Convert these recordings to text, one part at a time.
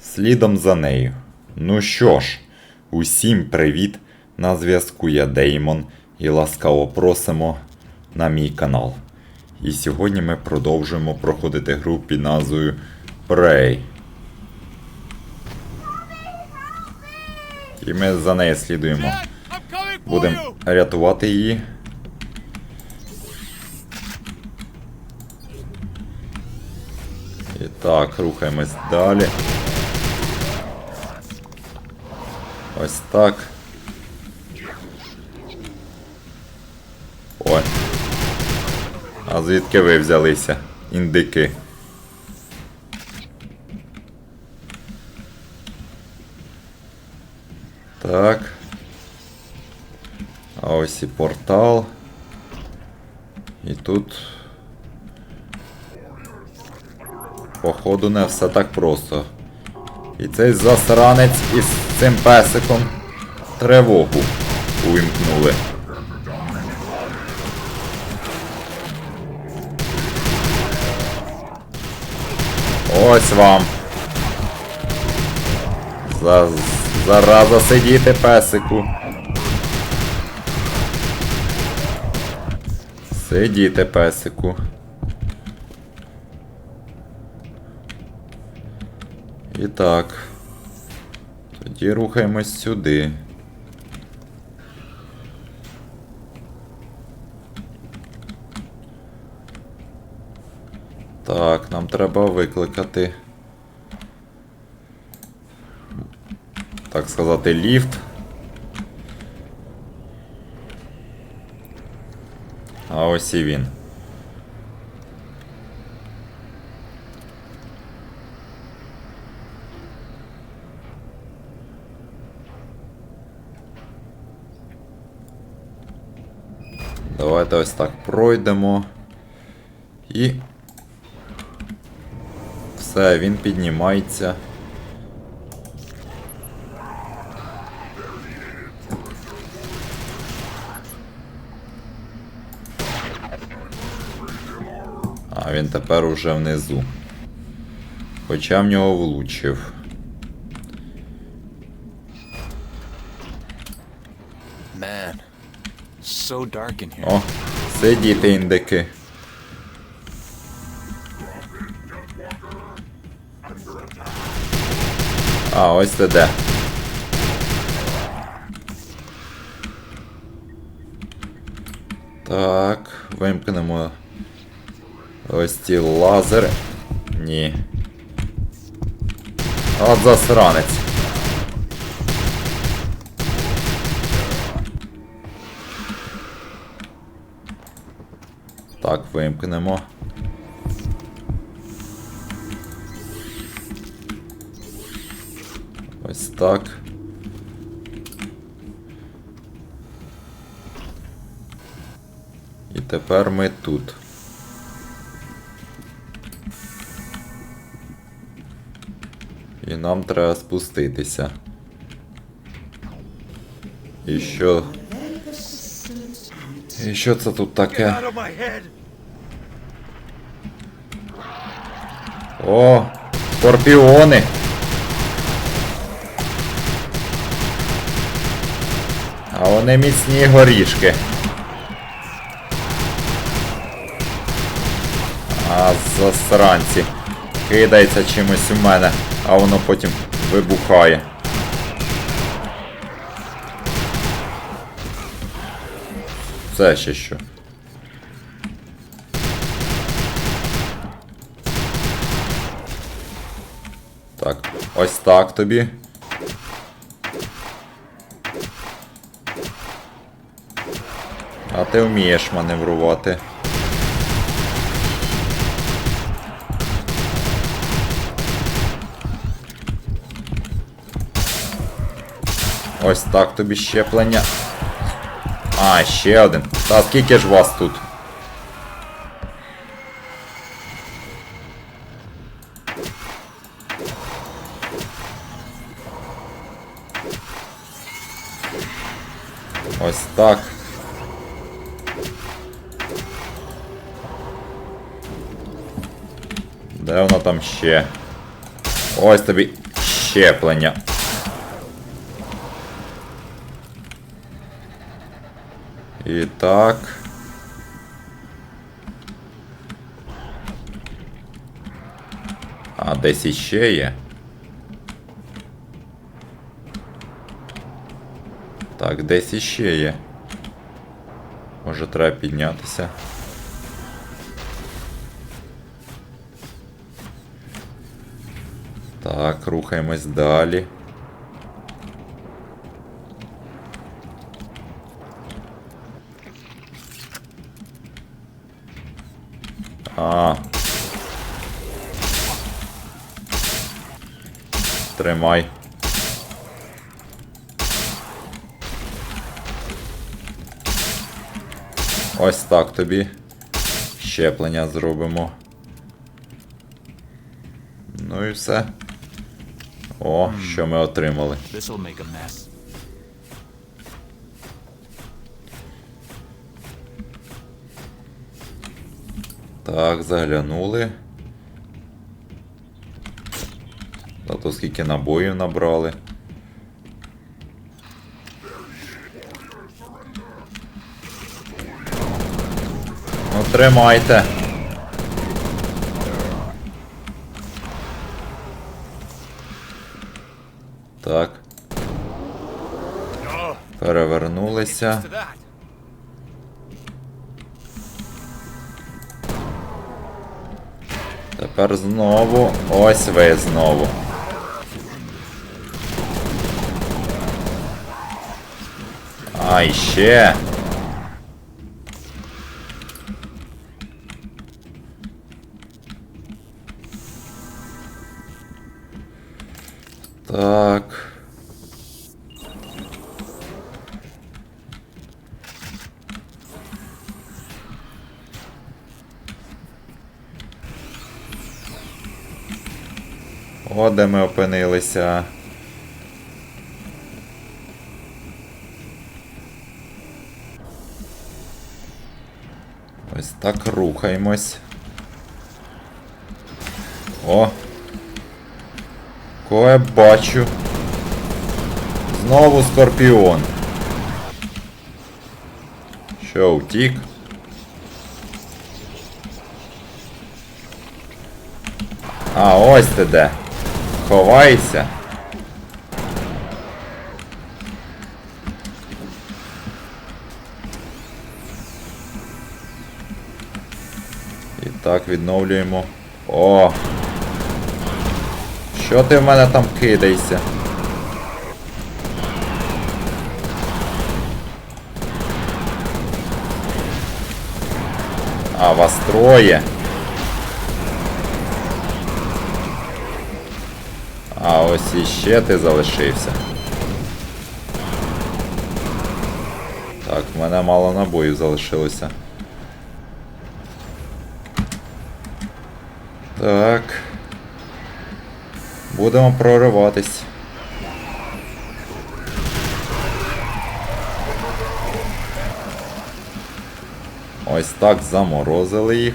слідом за нею. Ну що ж, усім привіт! На зв'язку я Деймон і ласкаво просимо на мій канал. І сьогодні ми продовжуємо проходити гру під назвою Prey. І ми за нею слідуємо. Будемо рятувати її. І так, рухаємось далі. Ось так. Ой. А звідки ви взялися? Індики. Так. А ось і портал. І тут. Походу не все так просто. І цей засранець із цим песиком тривогу увімкнули. Ось вам. За, зараза сидіти песику. Сидіти песику. І так. Тоді рухаємось сюди. Так, нам треба викликати. Так сказати, ліфт. А ось і він. Давайте ось так пройдемо. І. Все, він піднімається. А він тепер уже внизу. Хоча в нього влучив. So dark in here. О, сидіти індики. А, ось ти де. Так, вимкнемо ось ці лазери. Ні. От засранець. Так, вимкнемо. Ось так. І тепер ми тут. І нам треба спуститися. І що? І що це тут таке? О, скорпіони. А вони міцні горішки. А засранці. Кидається чимось у мене, а воно потім вибухає. Це ще що? Так, ось так тобі. А ти вмієш маневрувати. Ось так тобі щеплення. А, ще один. Та скільки ж вас тут? Ось так. Де вона там ще? Ось тобі щеплення. І так. А десь іще є. Так, десь іще є. Може треба піднятися. Так, рухаємось далі. А. Тримай. Ось так тобі. Щеплення зробимо. Ну і все. О, що ми отримали. Так, заглянули. А то скільки набоїв набрали. Ну, тримайте. Так. Перевернулися. Тепер знову. Ось ви знову. А, іще. Так. О, де ми опинилися. Ось так рухаємось. О! Кого бачу? Знову скорпіон. Що, втік? А, ось ти де. Ховайся. І так, відновлюємо. О! Що ти в мене там кидаєшся? А, вас троє. А ось іще ти залишився. Так, в мене мало набоїв залишилося. Так. Будемо прориватись. Ось так заморозили їх.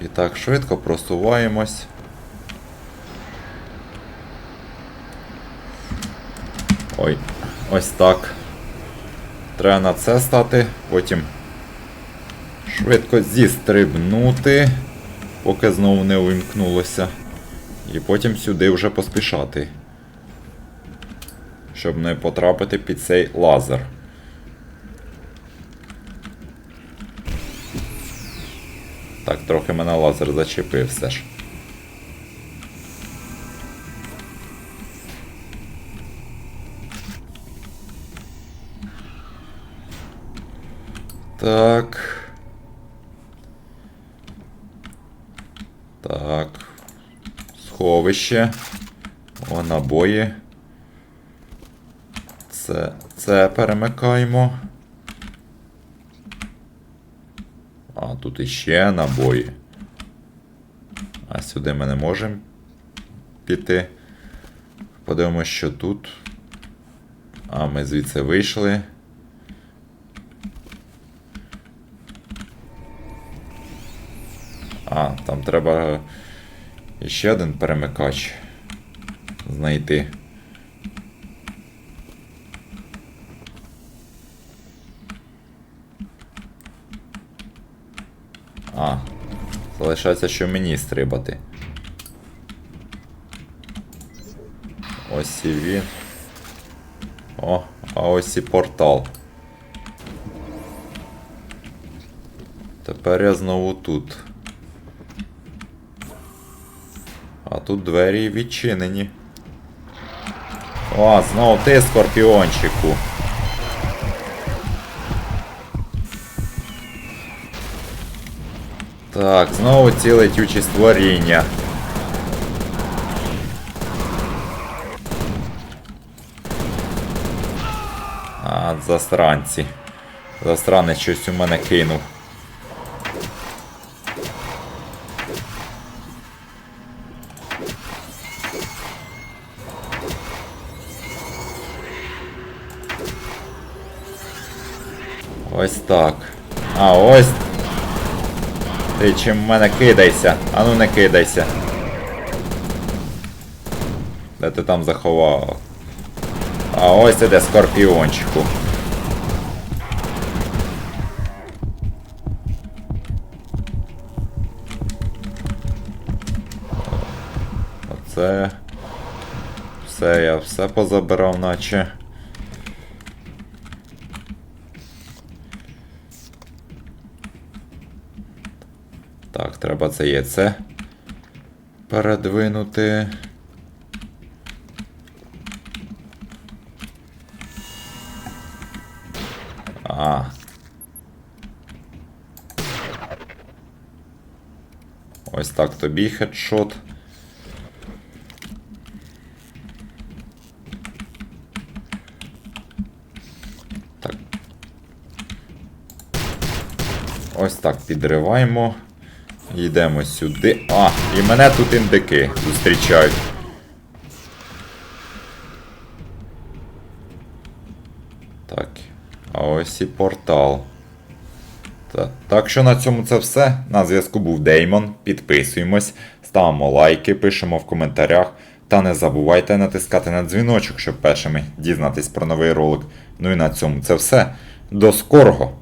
І так швидко просуваємось. Ой, ось так. Треба на це стати, потім швидко зістрибнути, поки знову не увімкнулося. І потім сюди вже поспішати. Щоб не потрапити під цей лазер. Так, трохи мене лазер зачепив все ж. Так. Так. Сховище. О, набої. Це, це перемикаємо. А, тут іще набої. А сюди ми не можемо піти. Подивимось, що тут. А, ми звідси вийшли. А, там треба ще один перемикач. Знайти. А, залишається, що мені стрибати. Ось і він. О, а ось і портал. Тепер я знову тут. А тут двері відчинені. О, знову ти, скорпіончику. Так, знову ці летючі створіння. А, засранці. Засранець щось у мене кинув. Ось так. А, ось. Ти чим в мене кидайся? Ану не кидайся. Де ти там заховав? А ось іде скорпіончику. Оце. Все, я все позабирав, наче. Так, треба це яйце передвинути. А. Ось так тобі хедшот. Ось так підриваємо. Йдемо сюди. А, і мене тут індики зустрічають. Так. А ось і портал. Та, так що на цьому це все. На зв'язку був Деймон. Підписуємось, ставимо лайки, пишемо в коментарях. Та не забувайте натискати на дзвіночок, щоб першими дізнатись про новий ролик. Ну і на цьому це все. До скорого!